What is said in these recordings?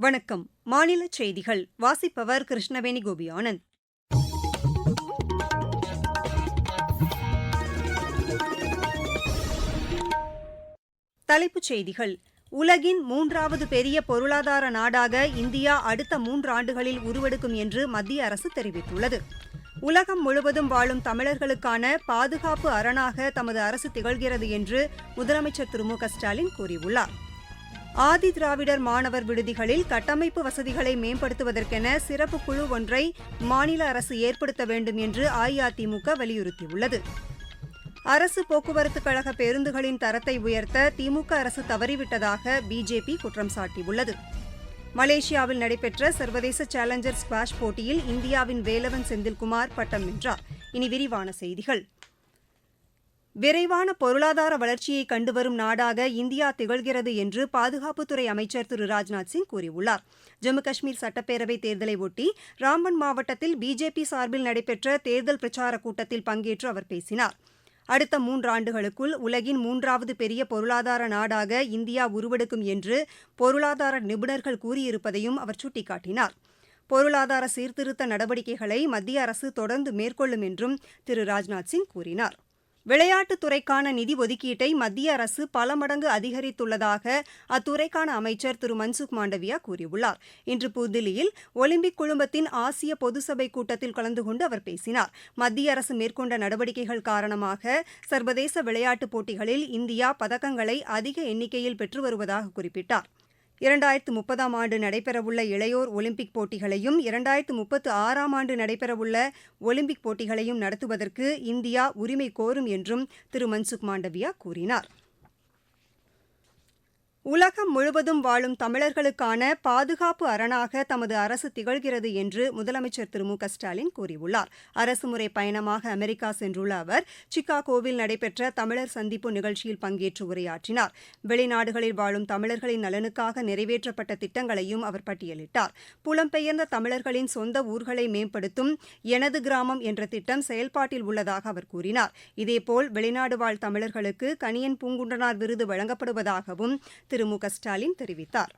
வணக்கம். மாநில செய்திகள். வாசிப்பவர் கிருஷ்ணவேணி கோபி ஆனந்த் தலைப்புச் செய்திகள். உலகின் மூன்றாவது பெரிய பொருளாதார நாடாக இந்தியா அடுத்த மூன்றாண்டுகளில் உருவெடுக்கும் என்று மத்திய அரசு தெரிவித்துள்ளது. உலகம் முழுவதும் வாழும் தமிழர்களுக்கான பாதுகாப்பு அரணாக தமது அரசு திகழ்கிறது என்று முதலமைச்சர் திரு மு க ஸ்டாலின் கூறியுள்ளார். ஆதி திராவிடர் மாணவர் விடுதிகளில் கட்டமைப்பு வசதிகளை மேம்படுத்துவதற்கென சிறப்பு குழு ஒன்றை மாநில அரசு ஏற்படுத்த வேண்டும் என்று அஇஅதிமுக வலியுறுத்தியுள்ளது. அரசு போக்குவரத்துக் கழக பேருந்துகளின் தரத்தை உயர்த்த திமுக அரசு தவறிவிட்டதாக பிஜேபி குற்றம் சாட்டியுள்ளது. மலேசியாவில் நடைபெற்ற சர்வதேச சேலஞ்சர் ஸ்குவாஷ் போட்டியில் இந்தியாவின் வேலவன் செந்தில்குமார் பட்டம் வென்றார். இனி விரிவான செய்திகள். விரைவான பொருளாதார வளர்ச்சியை கண்டுவரும் நாடாக இந்தியா திகழ்கிறது என்று பாதுகாப்புத்துறை அமைச்சர் திரு ராஜ்நாத் சிங் கூறியுள்ளார். ஜம்மு காஷ்மீர் சட்டப்பேரவைத் தேர்தலை ஒட்டி ராம்பன் மாவட்டத்தில் பிஜேபி சார்பில் நடைபெற்ற தேர்தல் பிரச்சாரக் கூட்டத்தில் பங்கேற்று அவர் பேசினார். அடுத்த மூன்றாண்டுகளுக்குள் உலகின் மூன்றாவது பெரிய பொருளாதார நாடாக இந்தியா உருவெடுக்கும் என்று பொருளாதார நிபுணர்கள் கூறியிருப்பதையும் அவர் சுட்டிக்காட்டினார். பொருளாதார சீர்திருத்த நடவடிக்கைகளை மத்திய அரசு தொடர்ந்து மேற்கொள்ளும் என்றும் திரு ராஜ்நாத் சிங் கூறினார். விளையாட்டுத் துறைக்கான நிதி ஒதுக்கீட்டை மத்திய அரசு பல மடங்கு அதிகரித்துள்ளதாக அத்துறைக்கான அமைச்சர் திரு. மன்சுக் மாண்டவியா கூறியுள்ளார். இன்று புதுதில்லியில் ஒலிம்பிக் குழுமத்தின் ஆசிய பொதுசபை கூட்டத்தில் கலந்து கொண்டு அவர் பேசினார். மத்திய அரசு மேற்கொண்ட நடவடிக்கைகள் காரணமாக சர்வதேச விளையாட்டுப் போட்டிகளில் இந்தியா பதக்கங்களை அதிக எண்ணிக்கையில் பெற்று வருவதாக குறிப்பிட்டார். இரண்டாயிரத்து முப்பதாம் ஆண்டு நடைபெறவுள்ள இளையோர் ஒலிம்பிக் போட்டிகளையும் இரண்டாயிரத்து முப்பத்து ஆறாம் ஆண்டு நடைபெறவுள்ள ஒலிம்பிக் போட்டிகளையும் நடத்துவதற்கு இந்தியா உரிமை கோரும் என்றும் திரு மன்சுக் மாண்டவியா கூறினார். உலகம் முழுவதும் வாழும் தமிழர்களுக்கான பாதுகாப்பு அரணாக தமது அரசு திகழ்கிறது என்று முதலமைச்சர் திரு மு க ஸ்டாலின் கூறியுள்ளார். அரசுமுறை பயணமாக அமெரிக்கா சென்றுள்ள அவர் சிக்காகோவில் நடைபெற்ற தமிழர் சந்திப்பு நிகழ்ச்சியில் பங்கேற்று உரையாற்றினார். வெளிநாடுகளில் வாழும் தமிழர்களின் நலனுக்காக நிறைவேற்றப்பட்ட திட்டங்களையும் அவர் பட்டியலிட்டார். புலம்பெயர்ந்த தமிழர்களின் சொந்த ஊர்களை மேம்படுத்தும் எனது கிராமம் என்ற திட்டம் செயல்பாட்டில் உள்ளதாக அவர் கூறினார். இதேபோல் வெளிநாடு வாழ் தமிழர்களுக்கு கனியன் பூங்குன்றனார் விருது வழங்கப்படுவதாகவும் திரு மு க ஸ்டாலின் தெரிவித்தார்.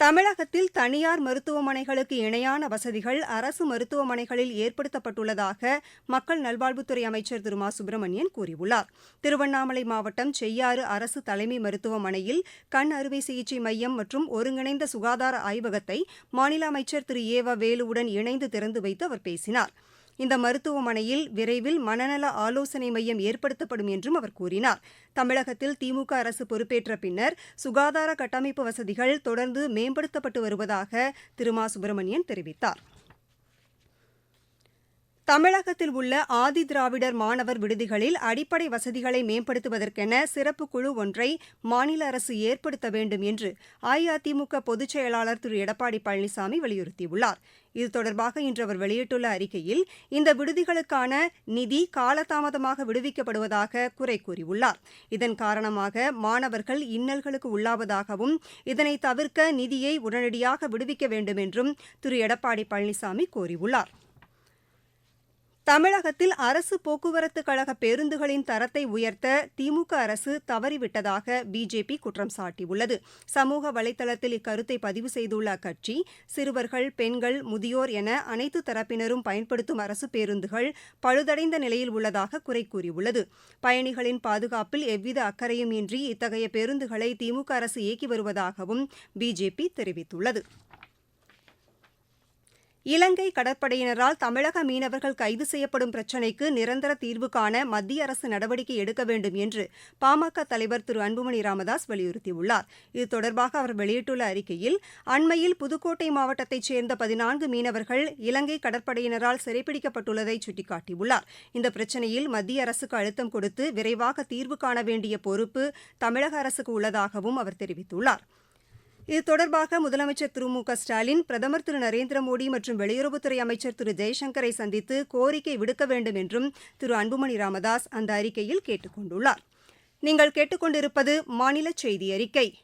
தமிழகத்தில் தனியார் மருத்துவமனைகளுக்கு இணையான வசதிகள் அரசு மருத்துவமனைகளில் ஏற்படுத்தப்பட்டுள்ளதாக மக்கள் நல்வாழ்வுத்துறை அமைச்சர் திரு மா சுப்பிரமணியன் கூறியுள்ளார். திருவண்ணாமலை மாவட்டம் செய்யாறு அரசு தலைமை மருத்துவமனையில் கண் அறுவை சிகிச்சை மையம் மற்றும் ஒருங்கிணைந்த சுகாதார ஆய்வகத்தை மாநில அமைச்சர் திரு ஏவ வேலுவுடன் இணைந்து திறந்து வைத்து அவர் பேசினார். இந்த மருத்துவமனையில் விரைவில் மனநல ஆலோசனை மையம் ஏற்படுத்தப்படும் என்றும் அவர் கூறினார். தமிழகத்தில் திமுக அரசு பொறுப்பேற்ற பின்னர் சுகாதார கட்டமைப்பு வசதிகள் தொடர்ந்து மேம்படுத்தப்பட்டு வருவதாக திரு. மா. சுப்பிரமணியன் தெரிவித்தார். தமிழகத்தில் உள்ள ஆதிதிராவிடர் மாணவர் விடுதிகளில் அடிப்படை வசதிகளை மேம்படுத்துவதற்கென சிறப்பு குழு ஒன்றை மாநில அரசு ஏற்படுத்த வேண்டும் என்று அஇஅதிமுக பொதுச் செயலாளர் திரு. எடப்பாடி பழனிசாமி வலியுறுத்தியுள்ளார். இது தொடர்பாக இன்று அவர் வெளியிட்டுள்ள அறிக்கையில் இந்த விடுதிகளுக்கான நிதி காலதாமதமாக விடுவிக்கப்படுவதாக குறை கூறியுள்ளார். இதன் காரணமாக மாணவர்கள் இன்னல்களுக்கு உள்ளாவதாகவும் இதனை தவிர்க்க நிதியை உடனடியாக விடுவிக்க வேண்டும் என்றும் திரு. எடப்பாடி பழனிசாமி கூறியுள்ளார். தமிழகத்தில் அரசு போக்குவரத்து கழக பேருந்துகளின் தரத்தை உயர்த்த திமுக அரசு தவறிவிட்டதாக பிஜேபி குற்றம் சாட்டியுள்ளது. சமூக வலைதளத்தில் இக்கருத்தை பதிவு செய்துள்ள அக்கட்சி சிறுவர்கள் பெண்கள் முதியோர் என அனைத்து தரப்பினரும் பயன்படுத்தும் அரசு பேருந்துகள் பழுதடைந்த நிலையில் உள்ளதாக குறை கூறியுள்ளது. பயணிகளின் பாதுகாப்பில் எவ்வித அக்கறையும் இன்றி இத்தகைய பேருந்துகளை திமுக அரசு இயக்கி வருவதாகவும் பிஜேபி தெரிவித்துள்ளது. இலங்கை கடற்படையினரால் தமிழக மீனவர்கள் கைது செய்யப்படும் பிரச்சினைக்கு நிரந்தர தீர்வு காண மத்திய அரசு நடவடிக்கை எடுக்க வேண்டும் என்று பாமக தலைவர் திரு அன்புமணி ராமதாஸ் வலியுறுத்தியுள்ளார். இது தொடர்பாக அவர் வெளியிட்டுள்ள அறிக்கையில் அண்மையில் புதுக்கோட்டை மாவட்டத்தைச் சேர்ந்த பதினான்கு மீனவர்கள் இலங்கை கடற்படையினரால் சிறைப்பிடிக்கப்பட்டுள்ளதை சுட்டிக்காட்டியுள்ளார். இந்த பிரச்சினையில் மத்திய அரசுக்கு அழுத்தம் கொடுத்து விரைவாக தீர்வு காண வேண்டிய பொறுப்பு தமிழக அரசுக்கு உள்ளதாகவும் அவர் தெரிவித்துள்ளார். இது தொடர்பாக முதலமைச்சர் திரு மு க ஸ்டாலின் பிரதமர் திரு நரேந்திர மோடி மற்றும் வெளியுறவுத்துறை அமைச்சர் திரு ஜெய்சங்கரை சந்தித்து கோரிக்கை விடுக்க வேண்டும் என்றும் திரு அன்புமணி ராமதாஸ் அந்த அறிக்கையில் கேட்டுக் கொண்டுள்ளார். நீங்கள் கேட்டுக்கொண்டிருப்பது மாநில செய்தி அறிக்கை.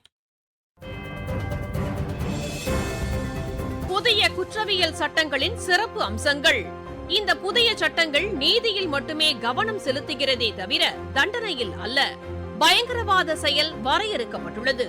புதிய குற்றவியல் சட்டங்களின் சிறப்பு அம்சங்கள். இந்த புதிய சட்டங்கள் நீதியில் மட்டுமே கவனம் செலுத்துகிறதே தவிர தண்டனையில் அல்ல. பயங்கரவாத செயல் வரையறுக்கப்பட்டுள்ளது.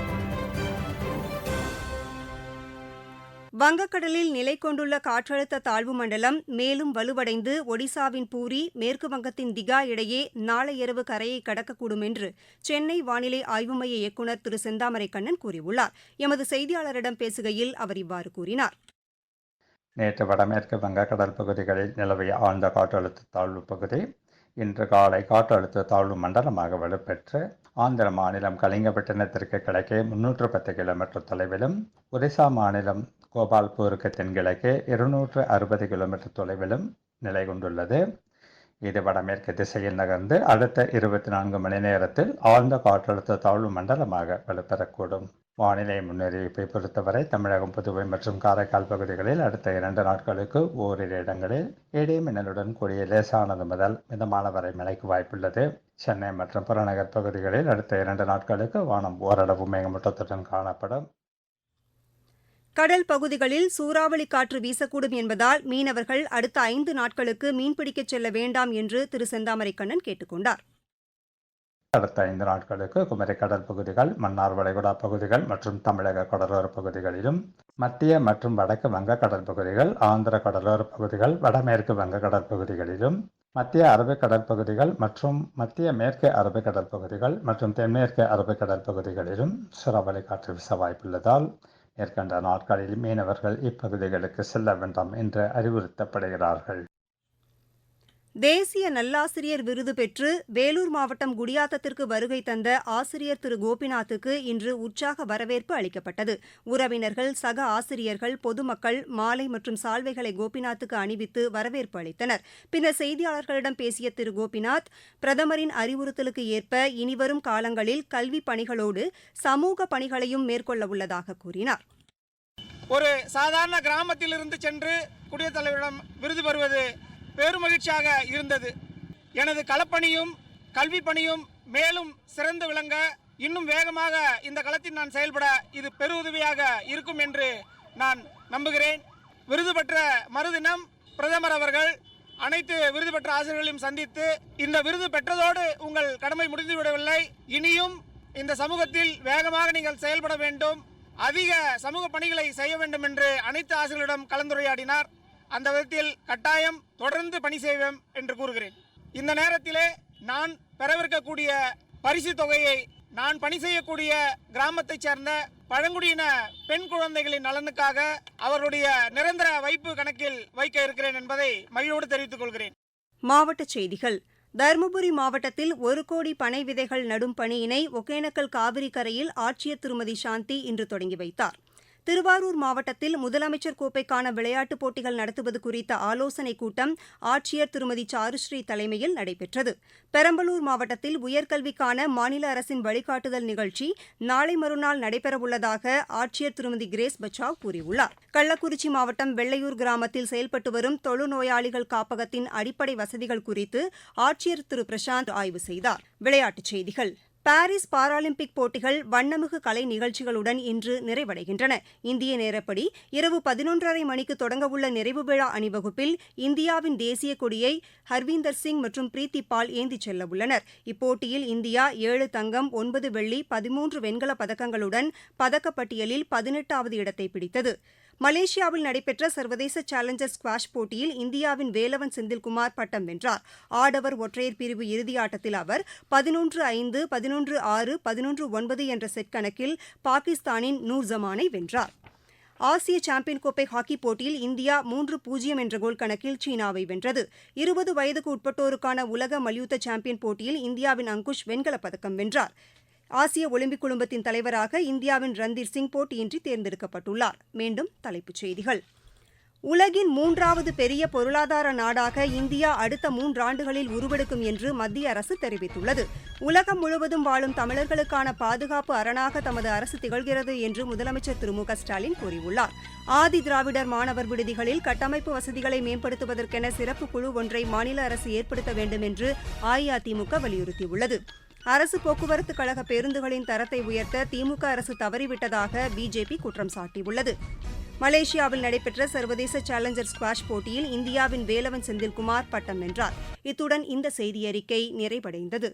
வங்கக்கடலில் நிலை கொண்டுள்ள காற்றழுத்த தாழ்வு மண்டலம் மேலும் வலுவடைந்து ஒடிசாவின் பூரி மேற்கு வங்கத்தின் திகா இடையே நாளை இரவு கரையை கடக்கக்கூடும் என்று சென்னை வானிலை ஆய்வு மைய இயக்குநர் திரு செந்தாமரை கண்ணன் கூறியுள்ளார். எமது செய்தியாளரிடம் பேசுகையில் அவர் இவ்வாறு கூறினார். நேற்று வடமேற்கு வங்கக்கடல் பகுதிகளில் நிலவிய ஆழ்ந்த காற்றழுத்த தாழ்வு பகுதி இன்று காலை காற்றழுத்த தாழ்வு மண்டலமாக வலுப்பெற்று ஆந்திர மாநிலம் கலிங்கப்பட்டினத்திற்கு கிழக்கே முன்னூற்று பத்து கிலோமீட்டர் தொலைவிலும் ஒரிசா மாநிலம் கோபால்பூருக்கு தென்கிழக்கு இருநூற்று அறுபது கிலோமீட்டர் தொலைவிலும் நிலை கொண்டுள்ளது. இது வடமேற்கு திசையில் நகர்ந்து அடுத்த இருபத்தி நான்கு மணி நேரத்தில் ஆழ்ந்த காற்றழுத்த தாழ்வு மண்டலமாக வலுப்பெறக்கூடும் வானிலை முன்னறிவிப்பை பொறுத்தவரை தமிழகம் புதுவை மற்றும் காரைக்கால் பகுதிகளில் அடுத்த இரண்டு நாட்களுக்கு ஓரிரு இடங்களில் இடி மின்னலுடன் கூடிய லேசானது முதல் மிதமான வரை மழைக்கு வாய்ப்புள்ளது. சென்னை மற்றும் புறநகர் பகுதிகளில் அடுத்த இரண்டு நாட்களுக்கு வானம் ஓரளவு மேகமூட்டத்துடன் காணப்படும். கடல் பகுதிகளில் சூறாவளி காற்று வீசக்கூடும் என்பதால் மீனவர்கள் அடுத்த ஐந்து நாட்களுக்கு மீன்பிடிக்கச் செல்ல வேண்டாம் என்று திரு செந்தாமரைக்கண்ணன் கேட்டுக்கொண்டார் கேட்டுக் கொண்டார். அடுத்த ஐந்து நாட்களுக்கு குமரி கடல் பகுதிகள் மன்னார் வளைகுடா பகுதிகள் மற்றும் தமிழக கடலோர பகுதிகளிலும் மத்திய மற்றும் வடக்கு வங்க கடல் பகுதிகள் ஆந்திர கடலோர பகுதிகள் வடமேற்கு வங்க கடல் பகுதிகளிலும் மத்திய அரபிக்கடல் பகுதிகள் மற்றும் மத்திய மேற்கு அரபிக்கடல் பகுதிகள் மற்றும் தென்மேற்கு அரபிக்கடல் பகுதிகளிலும் சூறாவளி காற்று வீச வாய்ப்புள்ளதால் மேற்கண்ட நாட்களில் மீனவர்கள் இப்பகுதிகளுக்கு செல்ல வேண்டாம் என்று அறிவுறுத்தப்படுகிறார்கள். தேசிய நல்லாசிரியர் விருது பெற்று வேலூர் மாவட்டம் குடியாத்தத்திற்கு வருகை தந்த ஆசிரியர் திரு. கோபிநாத்துக்கு இன்று உற்சாக வரவேற்பு அளிக்கப்பட்டது. உறவினர்கள் சக ஆசிரியர்கள் பொதுமக்கள் மாலை மற்றும் சால்வைகளை கோபிநாத்துக்கு அணிவித்து வரவேற்பு அளித்தனர். பின்னர் செய்தியாளர்களிடம் பேசிய திரு. கோபிநாத் பிரதமரின் அறிவுறுத்தலுக்கு ஏற்ப இனிவரும் காலங்களில் கல்வி பணிகளோடு சமூக பணிகளையும் மேற்கொள்ள உள்ளதாக கூறினார். ஒரு சாதாரண கிராமத்திலிருந்து சென்று குடியரசுத் தலைவரிடம் விருது பெறுவது பெருமகிழ்ச்சியாக இருந்தது. எனது களப்பணியும் கல்வி பணியும் மேலும் சிறந்து விளங்க இன்னும் வேகமாக இந்த களத்தில் நான் செயல்பட இது பெருதவியாக இருக்கும் என்று நான் நம்புகிறேன். விருது பெற்ற மறுதினம் பிரதமர் அவர்கள் அனைத்து விருது பெற்ற ஆசிரியர்களையும் சந்தித்து இந்த விருது பெற்றதோடு உங்கள் கடமை முடிந்துவிடவில்லை. இனியும் இந்த சமூகத்தில் வேகமாக நீங்கள் செயல்பட வேண்டும். அதிக சமூக பணிகளை செய்ய வேண்டும் என்று அனைத்து ஆசிரியர்களிடம் கலந்துரையாடினார். அந்த விதத்தில் கட்டாயம் தொடர்ந்து பணி செய்வேன் என்று கூறுகிறேன். இந்த நேரத்திலே நான் பெறவிருக்கக்கூடிய பரிசு தொகையை நான் பணி செய்யக்கூடிய கிராமத்தைச் சேர்ந்த பழங்குடியின பெண் குழந்தைகளின் நலனுக்காக அவருடைய நிரந்தர வைப்பு கணக்கில் வைக்க இருக்கிறேன் என்பதை மகிழ்வோடு தெரிவித்துக் கொள்கிறேன். மாவட்டச் செய்திகள். தருமபுரி மாவட்டத்தில் ஒரு கோடி பனை விதைகள் நடும் பணியினை ஒகேனக்கல் காவிரி கரையில் ஆட்சியர் திருமதி சாந்தி இன்று தொடங்கி வைத்தார். திருவாரூர் மாவட்டத்தில் முதலமைச்சர் கோப்பைக்கான விளையாட்டுப் போட்டிகள் நடத்துவது குறித்த ஆலோசனைக் கூட்டம் ஆட்சியர் திருமதி சாருஸ்ரீ தலைமையில் நடைபெற்றது. பெரம்பலூர் மாவட்டத்தில் உயர்கல்விக்கான மாநில அரசின் வழிகாட்டுதல் நிகழ்ச்சி நாளை மறுநாள் நடைபெறவுள்ளதாக ஆட்சியர் திருமதி கிரேஸ் பச்சாவ் கூறியுள்ளார். கள்ளக்குறிச்சி மாவட்டம் வெள்ளையூர் கிராமத்தில் செயல்பட்டு வரும் தொழுநோயாளிகள் காப்பகத்தின் அடிப்படை வசதிகள் குறித்து ஆட்சியர் திரு பிரசாந்த் ஆய்வு செய்தார். விளையாட்டுச் செய்திகள். பாரிஸ் பாராலிம்பிக் போட்டிகள் வண்ணமிகு கலை நிகழ்ச்சிகளுடன் இன்று நிறைவடைகின்றன. இந்திய நேரப்படி இரவு பதினொன்றரை மணிக்கு தொடங்கவுள்ள நிறைவு விழா அணிவகுப்பில் இந்தியாவின் தேசிய கொடியை ஹர்வீந்தர் சிங் மற்றும் பிரீத்தி பால் ஏந்திச் செல்ல உள்ளனர். இப்போட்டியில் இந்தியா ஏழு தங்கம் ஒன்பது வெள்ளி பதிமூன்று வெண்கலப் பதக்கங்களுடன் பதக்கப்பட்டியலில் பதினெட்டாவது இடத்தை பிடித்தது. மலேசியாவில் நடைபெற்ற சர்வதேச சேலஞ்சர் ஸ்குவாஷ் போட்டியில் இந்தியாவின் வேலவன் செந்தில்குமார் பட்டம் வென்றார். ஆடவர் ஒற்றையர் பிரிவு இறுதியாட்டத்தில் அவர் பதினொன்று ஐந்து பதினொன்று ஆறு பதினொன்று ஒன்பது என்ற செட் கணக்கில் பாகிஸ்தானின் நூர் ஜமானை வென்றார். ஆசிய சாம்பியன் கோப்பை ஹாக்கி போட்டியில் இந்தியா மூன்று பூஜ்ஜியம் என்ற கோல் கணக்கில் சீனாவை வென்றது. இருபது வயதுக்கு உட்பட்டோருக்கான உலக மல்யுத்த சாம்பியன் போட்டியில் இந்தியாவின் அங்குஷ் வெண்கலப் பதக்கம் வென்றார். ஆசிய ஒலிம்பிக் குழுமத்தின் தலைவராக இந்தியாவின் ரந்தீர் சிங் போட்டியின்றி தேர்ந்தெடுக்கப்பட்டுள்ளார். மீண்டும் தலைப்புச் செய்திகள். உலகின் மூன்றாவது பெரிய பொருளாதார நாடாக இந்தியா அடுத்த மூன்றாண்டுகளில் உருவெடுக்கும் என்று மத்திய அரசு தெரிவித்துள்ளது. உலகம் முழுவதும் வாழும் தமிழர்களுக்கான பாதுகாப்பு அரணாக தமது அரசு திகழ்கிறது என்று முதலமைச்சர் திரு மு க ஸ்டாலின் கூறியுள்ளார். ஆதி திராவிடர் மாணவர் விடுதிகளில் கட்டமைப்பு வசதிகளை மேம்படுத்துவதற்கென சிறப்பு குழு ஒன்றை மாநில அரசு ஏற்படுத்த வேண்டும் என்று அஇஅதிமுக வலியுறுத்தியுள்ளது. அரசு போக்குவரத்து கழக பேருந்துகளின் தரத்தை உயர்த்த திமுக அரசு தவறிவிட்டதாக பிஜேபி குற்றம் சாட்டியுள்ளது. மலேசியாவில் நடைபெற்ற சர்வதேச சேலஞ்சர் ஸ்குவாஷ் போட்டியில் இந்தியாவின் வேலவன் செந்தில்குமார் பட்டம் வென்றார். இத்துடன் இந்த செய்தியறிக்கை நிறைவடைந்தது.